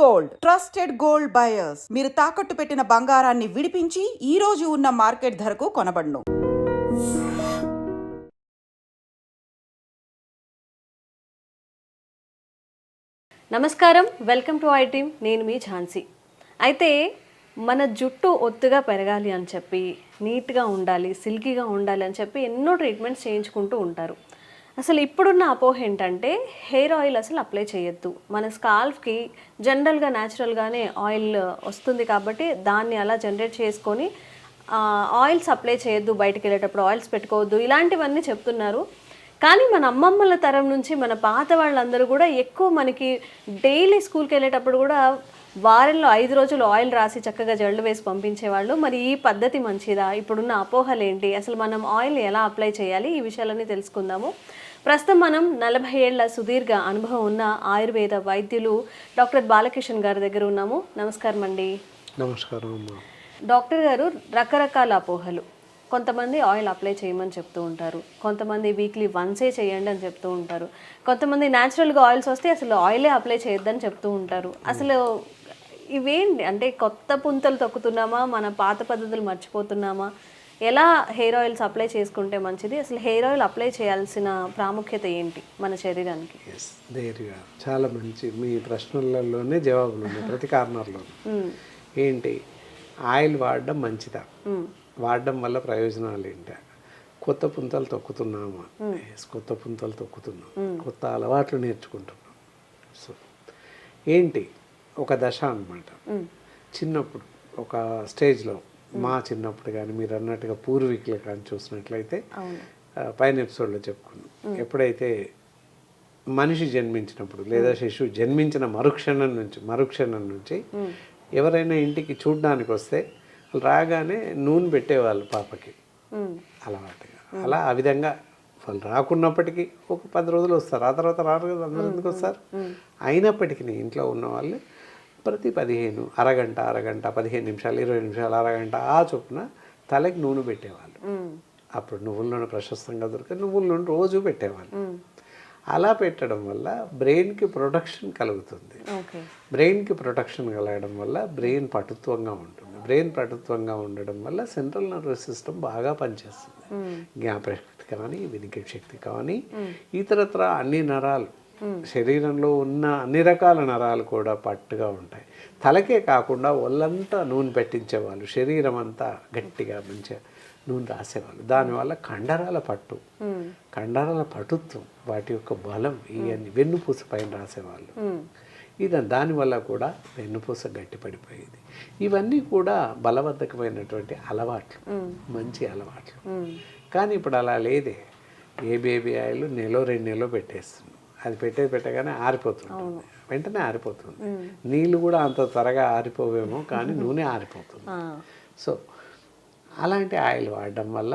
Gold. Trusted gold buyers. మీరు తాకట్టు పెట్టిన బంగారాన్ని విడిపించి ఈ రోజు ఉన్న మార్కెట్ ధరకు కొనబడును. నమస్కారం. Welcome to I team. నేను మీ ఝాన్సీ. అయితే మన జుట్టు ఒత్తుగా పెరగాలి అని చెప్పి నీట్గా ఉండాలి సిల్కీగా ఉండాలి అని చెప్పి ఎన్నో ట్రీట్మెంట్స్ చేయించుకుంటూ ఉంటారు. అసలు ఇప్పుడున్న అపోహ ఏంటంటే హెయిర్ ఆయిల్ అసలు అప్లై చేయొద్దు. మన స్కాల్ఫ్కి జనరల్గా న్యాచురల్గానే ఆయిల్ వస్తుంది కాబట్టి దాన్ని అలా జనరేట్ చేసుకొని ఆయిల్స్ అప్లై చేయొద్దు బయటికి వెళ్ళేటప్పుడు ఆయిల్స్ పెట్టుకోవద్దు. ఇలాంటివన్నీ చెప్తున్నారు. కానీ మన అమ్మమ్మల తరం నుంచి మన పాత వాళ్ళందరూ కూడా ఎక్కువ మనకి డైలీ స్కూల్కి వెళ్ళేటప్పుడు కూడా వారంలో ఐదు రోజులు ఆయిల్ రాసి చక్కగా జల్లు వేసి పంపించేవాళ్ళు. మరి ఈ పద్ధతి మంచిదా? ఇప్పుడున్న అపోహలు ఏంటి అసలు మనం ఆయిల్ ఎలా అప్లై చేయాలి? ఈ విషయాలన్నీ తెలుసుకుందాము. ప్రస్తుతం మనం నలభై ఏళ్ళ సుదీర్ఘ అనుభవం ఉన్న ఆయుర్వేద వైద్యులు డాక్టర్ బాలకిషన్ గారి దగ్గర ఉన్నాము. నమస్కారం అండి. నమస్కారం డాక్టర్ గారు రకరకాల అపోహలు. కొంతమంది ఆయిల్ అప్లై చేయమని చెప్తూ ఉంటారు. కొంతమంది వీక్లీ వన్సే చేయండి అని చెప్తూ ఉంటారు. కొంతమంది న్యాచురల్గా ఆయిల్స్ వస్తే అసలు ఆయిలే అప్లై చేయొద్దని చెప్తూ ఉంటారు. అసలు ఇవేంటి? అంటే కొత్త పుంతలు తొక్కుతున్నామా? మన పాత పద్ధతులు మర్చిపోతున్నామా? ఎలా హెయిర్ ఆయిల్స్ అప్లై చేసుకుంటే మంచిది? అసలు హెయిర్ ఆయిల్ అప్లై చేయాల్సిన ప్రాముఖ్యత ఏంటి మన శరీరానికి? ధైర్యంగా చాలా మంచి మీ ప్రశ్నలలోనే జవాబులు ఉన్నాయి ప్రతి కార్నర్లో ఏంటి? ఆయిల్ వాడడం మంచిదా? వాడడం వల్ల ప్రయోజనాలు ఏంటి? కొత్త పుంతలు తొక్కుతున్నామా? ఎస్ కొత్త పుంతలు తొక్కుతున్నాం. కొత్త అలవాట్లు నేర్చుకుంటున్నాం. సో ఏంటి? ఒక దశ అన్నమాట. చిన్నప్పుడు ఒక స్టేజ్లో మా చిన్నప్పుడు కానీ మీరు అన్నట్టుగా పూర్వీకులు కానీ చూసినట్లయితే పైన ఎపిసోడ్లో చెప్పుకున్నాం. ఎప్పుడైతే మనిషి జన్మించినప్పుడు లేదా శిశువు జన్మించిన మరుక్షణం నుంచి మరుక్షణం నుంచి ఎవరైనా ఇంటికి చూడడానికి వస్తే రాగానే నూనె పెట్టేవాళ్ళు పాపకి. అలవాటుగా. అలా ఆ విధంగా వాళ్ళు రాకున్నప్పటికీ ఒక పది రోజులు వస్తారు. ఆ తర్వాత రారు కదా అందరూ ఎందుకు వస్తారు? అయినప్పటికీ ఇంట్లో ఉన్న వాళ్ళు ప్రతి పదిహేను అరగంట అరగంట పదిహేను నిమిషాలు ఇరవై నిమిషాలు అరగంట ఆ చొప్పున తలకి నూనె పెట్టేవాళ్ళు. అప్పుడు నువ్వుల నూనె ప్రశస్తంగా దొరికే నువ్వుల నూనె రోజు పెట్టేవాళ్ళు. అలా పెట్టడం వల్ల బ్రెయిన్కి ప్రొటెక్షన్ కలుగుతుంది. బ్రెయిన్కి ప్రొటెక్షన్ కలగడం వల్ల బ్రెయిన్ పటుత్వంగా ఉంటుంది. బ్రెయిన్ పటుత్వంగా ఉండడం వల్ల సెంట్రల్ నర్వస్ సిస్టమ్ బాగా పనిచేస్తుంది. జ్ఞాపకశక్తి కానీ వినికిడి శక్తి కానీ ఇతరత్ర అన్ని నరాలు శరీరంలో ఉన్న అన్ని రకాల నరాలు కూడా పట్టుగా ఉంటాయి. తలకే కాకుండా ఒళ్ళంతా నూనె పెట్టించేవాళ్ళు. శరీరం అంతా గట్టిగా మంచిగా నూనె రాసేవాళ్ళు. దానివల్ల కండరాల పట్టు కండరాల పటుత్వం వాటి యొక్క బలం ఇవన్నీ వెన్నుపూస పైన రాసేవాళ్ళు. ఇది దానివల్ల కూడా వెన్నుపూస గట్టిపడిపోయేది. ఇవన్నీ కూడా బలవర్ధకమైనటువంటి అలవాట్లు మంచి అలవాట్లు. కానీ ఇప్పుడు అలా లేదే. ఏ బేబీ ఆయిల్ నెలలో రెండు నెలలో పెట్టేస్తుంది. అది పెట్టేది పెట్టగానే ఆరిపోతుంది వెంటనే ఆరిపోతుంది. నీళ్ళు కూడా అంత త్వరగా ఆరిపోవేమో కానీ నూనె ఆరిపోతుంది. సో అలాంటి ఆయిల్ వాడడం వల్ల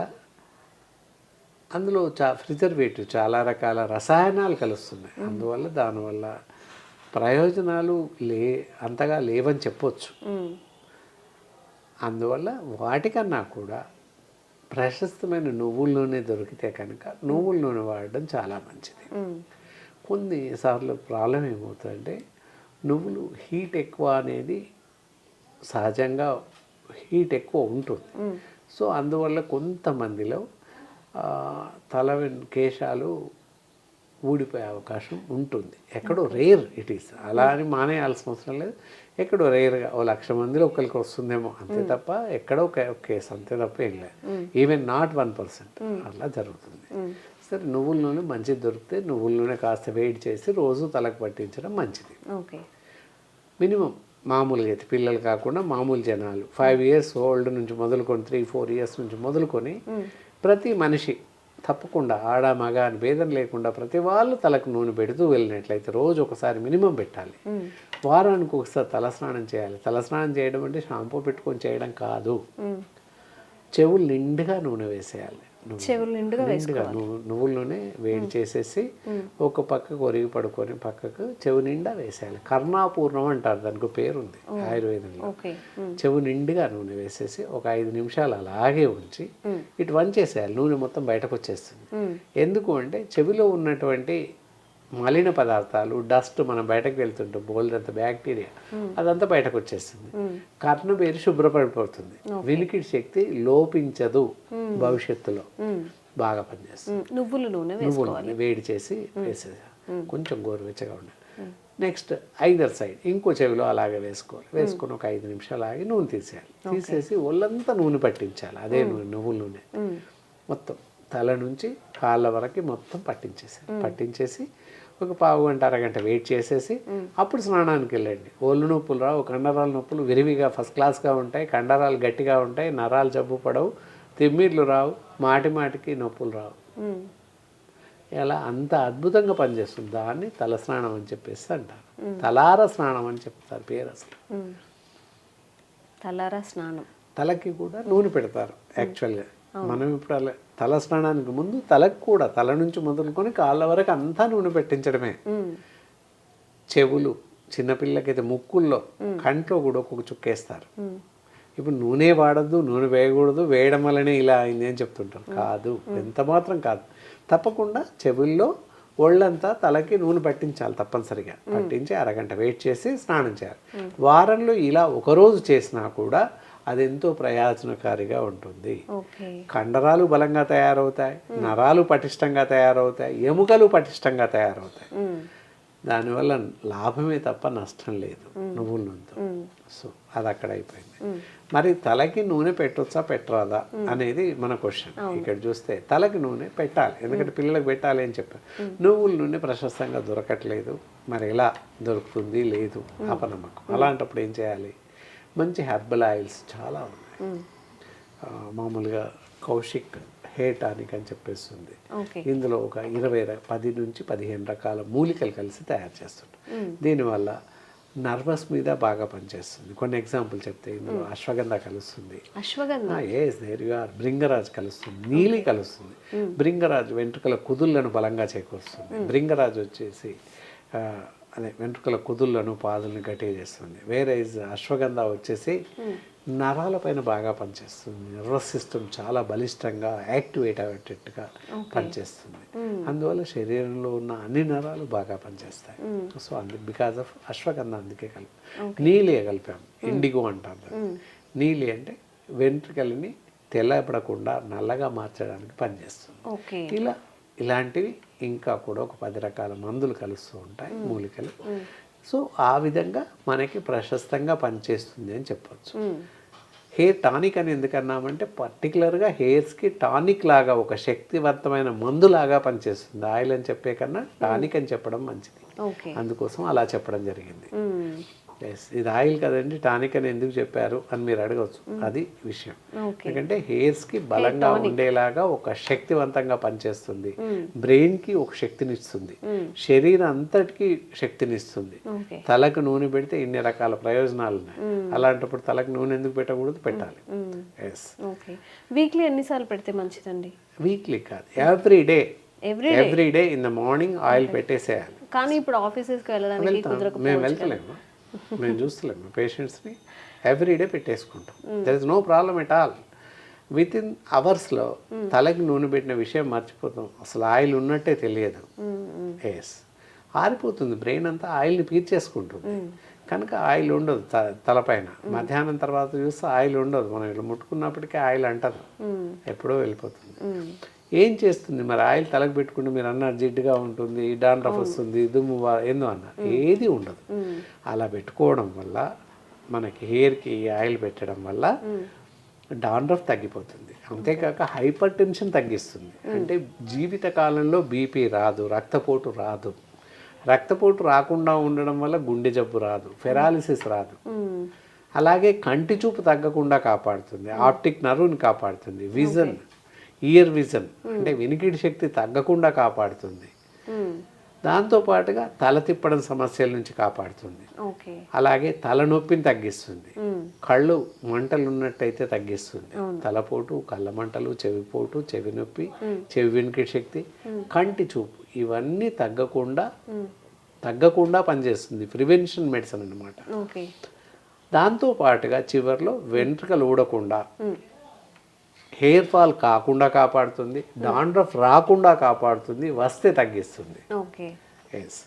అందులో చా ప్రిజర్వేటివ్ చాలా రకాల రసాయనాలు కలుస్తున్నాయి. అందువల్ల దానివల్ల ప్రయోజనాలు లే అంతగా లేవని చెప్పొచ్చు. అందువల్ల వాటికన్నా కూడా ప్రశస్తమైన నువ్వుల నూనె దొరికితే కనుక నువ్వుల నూనె వాడడం చాలా మంచిది. కొన్నిసార్లు ప్రాబ్లం ఏమవుతుందంటే నువ్వులు హీట్ ఎక్కువ అనేది సహజంగా హీట్ ఎక్కువ ఉంటుంది. సో అందువల్ల కొంతమందిలో తల కేశాలు ఊడిపోయే అవకాశం ఉంటుంది. ఎక్కడో రేర్ ఇట్ ఈస్. అలా అని మానేయాల్సిన అవసరం లేదు. ఎక్కడో రేర్గా ఓ లక్ష మందిలో ఒకరికి వస్తుందేమో అంతే తప్ప ఎక్కడో ఒక ఒక కేసు అంతే తప్ప ఏం లేదు. ఈవెన్ నాట్ వన్ పర్సెంట్ అలా జరుగుతుంది. సరే నువ్వుల నూనె మంచిది దొరికితే నువ్వుల నూనె కాస్త వేడి చేసి రోజు తలకు పట్టించడం మంచిది. ఓకే. మినిమం మామూలుగా అయితే పిల్లలు కాకుండా మామూలు జనాలు ఫైవ్ ఇయర్స్ ఓల్డ్ నుంచి మొదలుకొని త్రీ ఫోర్ ఇయర్స్ నుంచి మొదలుకొని ప్రతి మనిషి తప్పకుండా ఆడ మగ అని భేదం లేకుండా ప్రతి వాళ్ళు తలకు నూనె పెడుతూ వెళ్ళినట్లయితే రోజు ఒకసారి మినిమం పెట్టాలి. వారానికి ఒకసారి తలస్నానం చేయాలి. తలస్నానం చేయడం అంటే షాంపూ పెట్టుకొని చేయడం కాదు. చెవులు నిండుగా నూనె వేసేయాలి. చెవులు నిండుగా నువ్వుల నూనె వేడి చేసేసి ఒక పక్కకు ఒరిగి పడుకొని పక్కకు చెవు నిండా వేసేయాలి. కర్ణాపూర్ణం అంటారు దానికి పేరు ఉంది ఆయుర్వేదంలో. చెవు నిండుగా నూనె వేసేసి ఒక ఐదు నిమిషాలు అలాగే ఉంచి ఇటు వంచేసేయాలి. నూనె మొత్తం బయటకు వచ్చేస్తుంది. ఎందుకు అంటే చెవిలో ఉన్నటువంటి మలిన పదార్థాలు డస్ట్ మనం బయటకు వెళ్తుంటాం బోల్డంత బ్యాక్టీరియా అదంతా బయటకు వచ్చేస్తుంది. కర్ణ పేరు శుభ్రపడిపోతుంది. వినికిడి శక్తి లోపించదు భవిష్యత్తులో. బాగా పనిచేస్తుంది. నువ్వుల నూనె నువ్వులు వేడి చేసి వేసేది. కొంచెం గోరువెచ్చగా ఉండాలి. నెక్స్ట్ ఐదర్ సైడ్ ఇంకో చెవిలో అలాగే వేసుకోవాలి. వేసుకొని ఒక ఐదు నిమిషాలు ఆగి నూనె తీసేయాలి. తీసేసి ఒళ్ళంతా నూనె పట్టించాలి. అదే నూనె నువ్వుల నూనె. మొత్తం తల నుంచి కాళ్ళ వరకు మొత్తం పట్టించేసాలి పట్టించేసి ఒక పావు గంట అరగంట వెయిట్ చేసేసి అప్పుడు స్నానానికి వెళ్ళండి. ఒళ్ళు నొప్పులు రావు కండరాల నొప్పులు విరివిగా ఫస్ట్ క్లాస్గా ఉంటాయి కండరాలు గట్టిగా ఉంటాయి నరాలు జబ్బు పడవు తిమ్మిర్లు రావు మాటి మాటికి నొప్పులు రావు. ఎలా? అంత అద్భుతంగా పనిచేస్తుంది. దాన్ని తల స్నానం అని చెప్పేసి అంటారు. తలార స్నానం అని చెప్తారు పేరు అసలు. తలారా స్నానం. తలకి కూడా నూనె పెడతారు యాక్చువల్గా. మనం ఇప్పుడు అలా తల స్నానానికి ముందు తలకు కూడా తల నుంచి మొదలుకొని కాళ్ళ వరకు అంతా నూనె పెట్టించడమే. చెవులు చిన్నపిల్లకైతే ముక్కుల్లో కంట్లో కూడా ఒక్కొక్క చుక్కేస్తారు ఇప్పుడు నూనె వాడద్దు నూనె వేయకూడదు వేయడం వల్లనే ఇలా అయింది అని చెప్తుంటారు. కాదు ఎంత మాత్రం కాదు. తప్పకుండా చెవుల్లో ఒళ్ళంతా తలకి నూనె పట్టించాలి తప్పనిసరిగా. పట్టించి అరగంట వెయిట్ చేసి స్నానం చేయాలి. వారంలో ఇలా ఒకరోజు చేసినా కూడా అది ఎంతో ప్రయోజనకారిగా ఉంటుంది కండరాలు బలంగా తయారవుతాయి నరాలు పటిష్టంగా తయారవుతాయి ఎముకలు పటిష్టంగా తయారవుతాయి. దానివల్ల లాభమే తప్ప నష్టం లేదు నువ్వుల నూనెతో. సో అది అక్కడ అయిపోయింది. మరి తలకి నూనె పెట్టొచ్చా పెట్టరాదా అనేది మన క్వశ్చన్. ఇక్కడ చూస్తే తలకి నూనె పెట్టాలి ఎందుకంటే పిల్లలకు పెట్టాలి అని చెప్పారు. నువ్వుల నూనె ప్రశస్తంగా దొరకట్లేదు. మరి ఎలా దొరుకుతుంది లేదు అపనమ్మకం అలాంటప్పుడు ఏం చేయాలి? మంచి హెర్బల్ ఆయిల్స్ చాలా ఉన్నాయి. మామూలుగా కౌశిక్ హెయిర్ టానిక్ అని చెప్పేస్తుంది. ఇందులో ఒక ఇరవై పది నుంచి పదిహేను రకాల మూలికలు కలిసి తయారు చేస్తుంటాం దీనివల్ల నర్వస్ మీద బాగా పనిచేస్తుంది. కొన్ని ఎగ్జాంపుల్ చెప్తే ఇందులో అశ్వగంధ కలుస్తుంది. అశ్వగంధ? భృంగరాజ్ కలుస్తుంది. నీలి కలుస్తుంది. భృంగరాజు వెంట్రుకల కుదుళ్ళను బలంగా చేకూరుస్తుంది. భృంగరాజు వచ్చేసి అదే వెంట్రుకల కుదుళ్ళను పాదులను గట్టిగా చేస్తుంది. వేరే అశ్వగంధ వచ్చేసి నరాలపైన బాగా పనిచేస్తుంది. నర్వస్ సిస్టమ్ చాలా బలిష్టంగా యాక్టివేట్ అయ్యేటట్టుగా పనిచేస్తుంది. అందువల్ల శరీరంలో ఉన్న అన్ని నరాలు బాగా పనిచేస్తాయి. సో అందు బికాస్ ఆఫ్ అశ్వగంధ అందుకే కలిపి. నీలి కలిపాం ఇండిగో అంటాం దాన్ని. నీలి అంటే వెంట్రుకలని తెల్లబడకుండా నల్లగా మార్చడానికి పనిచేస్తుంది. ఇలా ఇలాంటివి ఇంకా కూడా ఒక పది రకాల మందులు కలుస్తూ ఉంటాయి మూలికలు. సో ఆ విధంగా మనకి ప్రశస్తంగా పనిచేస్తుంది అని చెప్పొచ్చు. హెయిర్ టానిక్ అని ఎందుకన్నామంటే పర్టికులర్గా హెయిర్స్కి టానిక్ లాగా ఒక శక్తివంతమైన మందు లాగా పనిచేస్తుంది. ఆయిల్ అని చెప్పే కన్నా టానిక్ అని చెప్పడం మంచిది. అందుకోసం అలా చెప్పడం జరిగింది. ఎస్ ఇది ఆయిల్ కదండి టానిక్ అని ఎందుకు చెప్పారు అని మీరు అడగవచ్చు అది విషయం. ఎందుకంటే హెయిర్స్కి బలంగా ఉండేలాగా ఒక శక్తివంతంగా పనిచేస్తుంది. బ్రెయిన్కి ఒక శక్తినిస్తుంది. శరీరం అంతటికి శక్తినిస్తుంది. తలకు నూనె పెడితే ఇన్ని రకాల ప్రయోజనాలు ఉన్నాయి. అలాంటప్పుడు తలకు నూనె ఎందుకు పెట్టకూడదు? పెట్టాలి. Yes okay. వీక్లీ ఎన్నిసార్లు పెడితే మంచిదండి? వీక్లీ కాదు. Every day every day in the morning oil పెట్టేసేయాలి. కానీ ఇప్పుడు ఆఫీసెస్కి వెళ్ళడానికి మేము వెళ్తలేము. మేము చూస్తలేము. పేషెంట్స్ని everyday పెట్టేసుకుంటాం. There is no problem at all within అవర్స్లో తలకి నూనె పెట్టిన విషయం మర్చిపోతాం. అసలు ఆయిల్ ఉన్నట్టే తెలియదు. ఎస్ ఆరిపోతుంది. బ్రెయిన్ అంతా ఆయిల్ని పీర్చేసుకుంటుంది కనుక ఆయిల్ ఉండదు త తలపైన. మధ్యాహ్నం తర్వాత చూస్తే ఆయిల్ ఉండదు. మనం ఇట్లా ముట్టుకున్నప్పటికీ ఆయిల్ అంటదు ఎప్పుడో వెళ్ళిపోతుంది. ఏం చేస్తుంది? మరి ఆయిల్ తలకు పెట్టుకుంటే మీరు అన్నారు జిడ్డుగా ఉంటుంది డాండ్రఫ్ వస్తుంది దుమ్ము ఏందో అన్నారు ఏది ఉండదు. అలా పెట్టుకోవడం వల్ల మనకి హెయిర్కి ఆయిల్ పెట్టడం వల్ల డాండ్రఫ్ తగ్గిపోతుంది. అంతేకాక హైపర్ టెన్షన్ తగ్గిస్తుంది అంటే జీవిత కాలంలో బీపీ రాదు రక్తపోటు రాదు. రక్తపోటు రాకుండా ఉండడం వల్ల గుండె జబ్బు రాదు ఫెరాలిసిస్ రాదు. అలాగే కంటి చూపు తగ్గకుండా కాపాడుతుంది ఆప్టిక్ నర్వ్ని కాపాడుతుంది విజన్. ఇయర్ విజన్ అంటే వినికిడి శక్తి తగ్గకుండా కాపాడుతుంది. దాంతో పాటుగా తల తిప్పడం సమస్యల నుంచి కాపాడుతుంది. అలాగే తలనొప్పిని తగ్గిస్తుంది. కళ్ళు మంటలు ఉన్నట్టయితే తగ్గిస్తుంది తలపోటు కళ్ళ మంటలు చెవిపోటు చెవి నొప్పి చెవి వినికిడి శక్తి కంటి చూపు ఇవన్నీ తగ్గకుండా తగ్గకుండా పనిచేస్తుంది. ప్రివెన్షన్ మెడిసిన్ అన్నమాట. ఓకే. దాంతో పాటుగా చివర్లో వెంట్రుకలు ఊడకుండా హెయిర్ ఫాల్ కాకుండా కాపాడుతుంది డాండ్రఫ్ రాకుండా కాపాడుతుంది వస్తే తగ్గిస్తుంది. ఎస్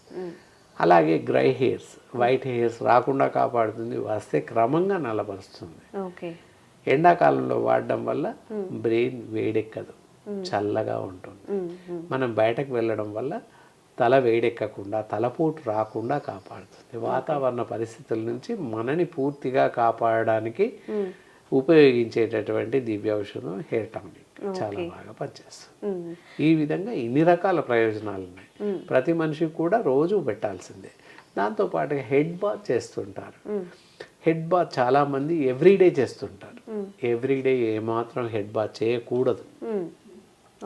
అలాగే గ్రై హెయిర్స్ వైట్ హెయిర్స్ రాకుండా కాపాడుతుంది వస్తే క్రమంగా నల్లబరుస్తుంది. ఓకే. ఎండాకాలంలో వాడడం వల్ల బ్రెయిన్ వేడెక్కదు చల్లగా ఉంటుంది. మనం బయటకు వెళ్ళడం వల్ల తల వేడెక్కకుండా తలపోటు రాకుండా కాపాడుతుంది. వాతావరణ పరిస్థితుల నుంచి మనని పూర్తిగా కాపాడడానికి ఉపయోగించేటటువంటి దివ్య ఔషధం హెయిర్ టానిక్. చాలా బాగా పనిచేస్తుంది. ఈ విధంగా ఇన్ని రకాల ప్రయోజనాలు ఉన్నాయి. ప్రతి మనిషికి కూడా రోజు పెట్టాల్సిందే. దాంతో పాటుగా హెడ్ బాత్ చేస్తుంటారు. హెడ్ బాత్ చాలా మంది ఎవ్రీడే చేస్తుంటారు. ఎవ్రీడే ఏమాత్రం హెడ్ బాత్ చేయకూడదు.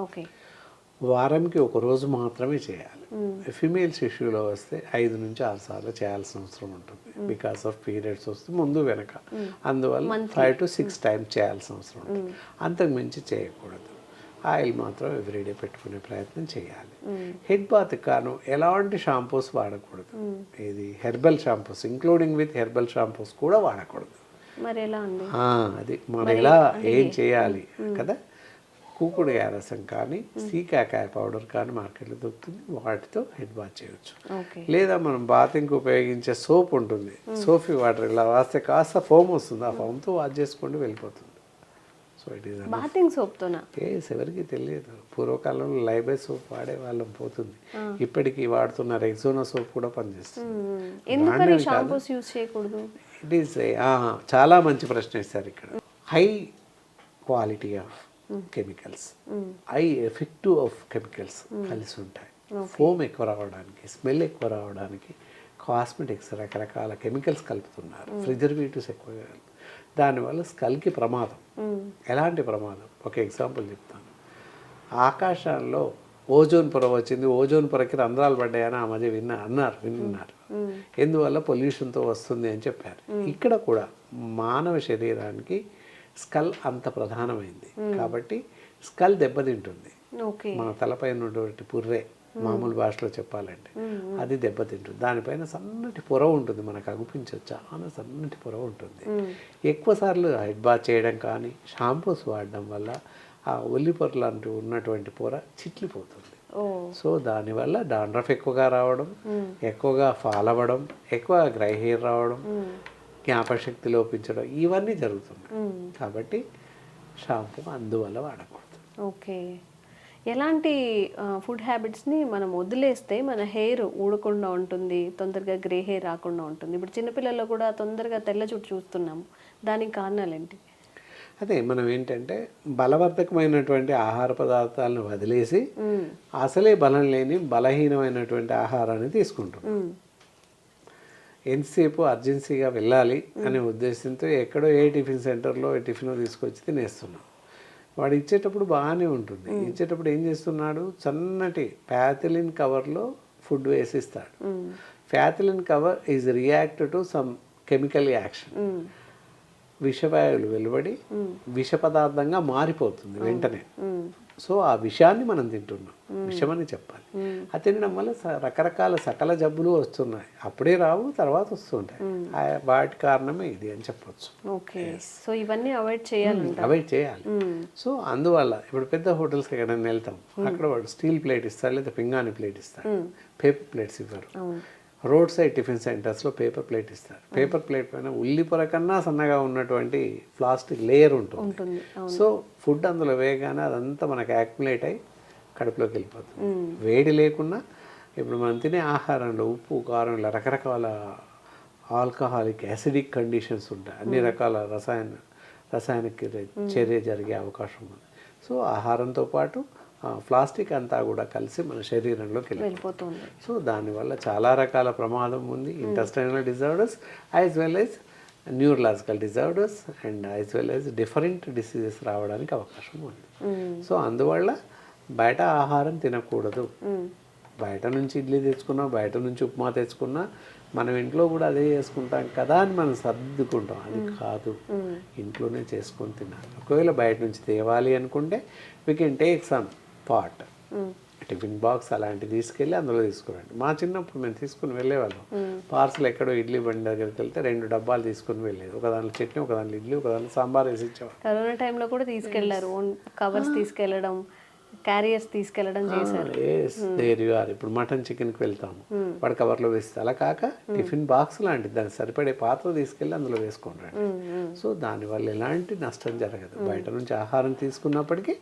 ఓకే. వారంకి ఒక రోజు మాత్రమే చేయాలి. ఫిమేల్ శిశువులో వస్తే ఐదు నుంచి ఆరు సార్లు చేయాల్సిన అవసరం ఉంటుంది. బికాస్ ఆఫ్ పీరియడ్స్ వస్తే ముందు వెనక. అందువల్ల ఫైవ్ టు సిక్స్ టైమ్స్ చేయాల్సిన అవసరం ఉంటుంది. అంతకు మించి చేయకూడదు. ఆయిల్ మాత్రం ఎవ్రీడే పెట్టుకునే ప్రయత్నం చేయాలి. హెడ్ బాత్ కాను ఎలాంటి షాంపూస్ వాడకూడదు. ఇది herbal shampoos including with herbal shampoos కూడా వాడకూడదు. అది మనం ఎలా ఏం చేయాలి? కదా? కూకుడుకాయ రసం కానీ సీకాకాయ పౌడర్ కానీ మార్కెట్లో దొరుకుతుంది. వాటితో హెడ్ బాత్ చేయొచ్చు. ఓకే. లేదా మనం బాతింగ్కి ఉపయోగించే సోప్ ఉంటుంది. సోఫీ వాటర్ ఇలా రాస్తే కాస్త ఫోమ్ వస్తుంది. ఆ ఫోమ్తో వాష్ చేసుకోండి వెళ్ళిపోతుంది. సో ఇట్ ఈస్ బాతింగ్ సోప్తోనా? కేస్ ఎవరికి తెలియదు. పూర్వకాలంలో లైబై సోప్ వాడే వాళ్ళం పోతుంది ఇప్పటికీ వాడుతున్న రెగ్జోనా సోప్ కూడా పనిచేస్తుంది. ఎందుకని షాంపూస్ యూజ్ చేయకూడదు? ఇట్ ఈస్ చాలా మంచి ప్రశ్న ఇస్తారు ఇక్కడ. High quality of chemicals. High effective of chemicals కలిసి ఉంటాయి. ఫోమ్ ఎక్కువ రావడానికి స్మెల్ ఎక్కువ రావడానికి కాస్మెటిక్స్ రకరకాల కెమికల్స్ కలుపుతున్నారు. ప్రిజర్వేటివ్స్ ఎక్కువ దానివల్ల స్కల్కి ప్రమాదం. ఎలాంటి ప్రమాదం? ఒక ఎగ్జాంపుల్ చెప్తాను. ఆకాశంలో ఓజోన్ పొర వచ్చింది. ఓజోన్ పొరకి రంధ్రాలు పడ్డాయని ఆ మధ్య విన్నా అన్నారు విన్నారు. ఎందువల్ల? పొల్యూషన్తో వస్తుంది అని చెప్పారు. ఇక్కడ కూడా మానవ శరీరానికి స్కల్ అంత ప్రధానమైంది. కాబట్టి స్కల్ దెబ్బతింటుంది. ఓకే. మన తలపైన ఉన్నటువంటి పుర్రే మామూలు భాషలో చెప్పాలంటే అది దెబ్బతింటుంది. దానిపైన సన్నటి పొర ఉంటుంది మనకు అగుపించవచ్చు చాలా సన్నటి పొర ఉంటుంది. ఎక్కువ సార్లు హెడ్ బాత్ చేయడం కానీ షాంపూస్ వాడడం వల్ల ఆ ఒల్లి పొర లాంటి ఉన్నటువంటి పొర చిట్లిపోతుంది. సో దానివల్ల డాండ్రఫ్ ఎక్కువగా రావడం ఎక్కువగా ఫాల్ అవ్వడం ఎక్కువ గ్రై హెయిర్ రావడం జ్ఞాపశక్తి లోపించడం ఇవన్నీ జరుగుతున్నాయి కాబట్టి షాంపూ అందువల్ల వాడకూడదు. ఓకే. ఎలాంటి ఫుడ్ హ్యాబిట్స్ని మనం వదిలేస్తే మన హెయిర్ ఊడకుండా ఉంటుంది తొందరగా గ్రే హెయిర్ రాకుండా ఉంటుంది. ఇప్పుడు చిన్నపిల్లల్లో కూడా తొందరగా తెల్ల జుట్టు చూస్తున్నాము. దానికి కారణాలు ఏంటి అదే మనం ఏంటంటే బలవర్ధకమైనటువంటి ఆహార పదార్థాలను వదిలేసి అసలే బలం లేని బలహీనమైనటువంటి ఆహారాన్ని తీసుకుంటున్నాం. ఎంతసేపు అర్జెన్సీగా వెళ్ళాలి అనే ఉద్దేశంతో ఎక్కడో ఏ టిఫిన్ సెంటర్లో ఏ టిఫిన్ తీసుకొచ్చి తినేస్తున్నాం. వాడు ఇచ్చేటప్పుడు బాగానే ఉంటుంది. ఇచ్చేటప్పుడు ఏం చేస్తున్నాడు? సన్నటి ప్యాథలిన్ కవర్లో food వేసిస్తాడు. Polythene cover is react to some chemical action. విషవాయువులు వెలువడి విష పదార్థంగా మారిపోతుంది వెంటనే. సో ఆ విషాన్ని మనం తింటున్నాం. విషమని చెప్పాలి. అది తినడం వల్ల రకరకాల సకల జబ్బులు వస్తున్నాయి. అప్పుడే రావు తర్వాత వస్తుంటాయి. వాటి కారణమే ఇది అని చెప్పొచ్చు. ఓకే. సో ఇవన్నీ అవాయిడ్ చేయాలంట అవాయిడ్ చేయాలి. సో అందువల్ల ఇప్పుడు పెద్ద హోటల్స్కి ఎక్కడైనా వెళ్తాం. అక్కడ వాడు స్టీల్ ప్లేట్ ఇస్తాడు లేదా పింగాణి ప్లేట్ ఇస్తాడు పేపర్ ప్లేట్స్ ఇవ్వరు. రోడ్ సైడ్ టిఫిన్ సెంటర్స్లో పేపర్ ప్లేట్ ఇస్తారు. పేపర్ ప్లేట్ పైన ఉల్లి పొర కన్నా సన్నగా ఉన్నటువంటి ప్లాస్టిక్ లేయర్ ఉంటుంది. సో ఫుడ్ అందులో వేయగానే అదంతా మనకు యాక్యుములేట్ అయ్యి కడుపులోకి వెళ్ళిపోతుంది. వేడి లేకుండా ఇప్పుడు మనం తినే ఆహారంలో ఉప్పు కారం ఇలా రకరకాల ఆల్కహాలిక్ యాసిడిక్ కండిషన్స్ ఉంటాయి. అన్ని రకాల రసాయన రసాయనిక చర్య జరిగే అవకాశం ఉంది. సో ఆహారంతో పాటు ప్లాస్టిక్ అంతా కూడా కలిసి మన శరీరంలోకి వెళ్ళిపోతుంది. సో దానివల్ల చాలా రకాల ప్రమాదం ఉంది. Intestinal disorders as well as neurological disorders and as well as different diseases రావడానికి అవకాశం ఉంది. సో అందువల్ల బయట ఆహారం తినకూడదు. బయట నుంచి ఇడ్లీ తెచ్చుకున్నా బయట నుంచి ఉప్మా తెచ్చుకున్నా మనం ఇంట్లో కూడా అదే చేసుకుంటాం కదా అని మనం సర్దుకుంటాం. అది కాదు. ఇంట్లోనే చేసుకొని తినాలి. ఒకవేళ బయట నుంచి తేవాలి అనుకుంటే we can take some pot. Tiffin box అలాంటివి తీసుకెళ్ళి అందులో తీసుకురండి. మా చిన్నప్పుడు మేము తీసుకుని వెళ్ళేవాళ్ళం. పార్సల్ ఎక్కడో ఇడ్లీ బండి దగ్గరికి వెళ్తే రెండు డబ్బాలు తీసుకుని వెళ్ళేది. ఒక దాంట్లో చట్నీ ఒక దాంట్లో ఇడ్లీ ఒక దాంట్లో సాంబార్ వేసి ఇచ్చేవాడు కరోనా టైంలో కూడా తీసుకెళ్ళారు. కవర్స్ తీసుకెళ్ళడం క్యారియర్స్ తీసుకెళ్ళడం చేశారు. దేర్ యు ఆర్ ఇప్పుడు మటన్ చికెన్కి వెళ్తాము. వాడు కవర్లో వేస్తే అలా కాక టిఫిన్ బాక్స్ లాంటిది దానికి సరిపడే పాత్ర తీసుకెళ్ళి అందులో వేసుకున్నాడు సో దానివల్ల ఎలాంటి నష్టం జరగదు. బయట నుంచి ఆహారం తీసుకున్నప్పటికీ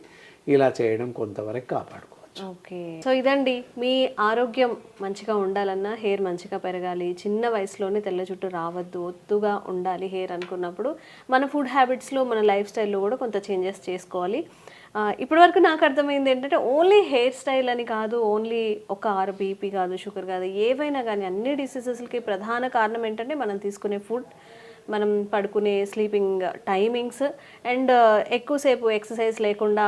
ఇలా చేయడం కొంతవరకు కాపాడుకోవచ్చు. ఓకే. సో ఇదండి మీ ఆరోగ్యం మంచిగా ఉండాలన్నా హెయిర్ మంచిగా పెరగాలి చిన్న వయసులోనే తెల్ల జుట్టు రావద్దు ఒత్తుగా ఉండాలి హెయిర్ అనుకున్నప్పుడు మన ఫుడ్ హ్యాబిట్స్లో మన లైఫ్ స్టైల్లో కూడా కొంత చేంజెస్ చేసుకోవాలి. ఇప్పటివరకు నాకు అర్థమైంది ఏంటంటే ఓన్లీ హెయిర్ స్టైల్ అని కాదు ఓన్లీ ఒక ఆర్ బీపీ కాదు షుగర్ కాదు ఏవైనా కానీ అన్ని డిసీజెస్కి ప్రధాన కారణం ఏంటంటే మనం తీసుకునే ఫుడ్ మనం పడుకునే స్లీపింగ్ టైమింగ్స్ అండ్ ఎక్కువసేపు ఎక్సర్సైజ్ లేకుండా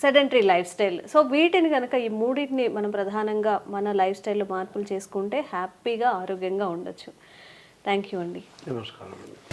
సెడెంటరీ లైఫ్ స్టైల్. సో వీటిని కనుక ఈ మూడింటిని మనం ప్రధానంగా మన లైఫ్ స్టైల్లో మార్పులు చేసుకుంటే హ్యాపీగా ఆరోగ్యంగా ఉండొచ్చు. థ్యాంక్ యూ అండి. నమస్కారం అండి.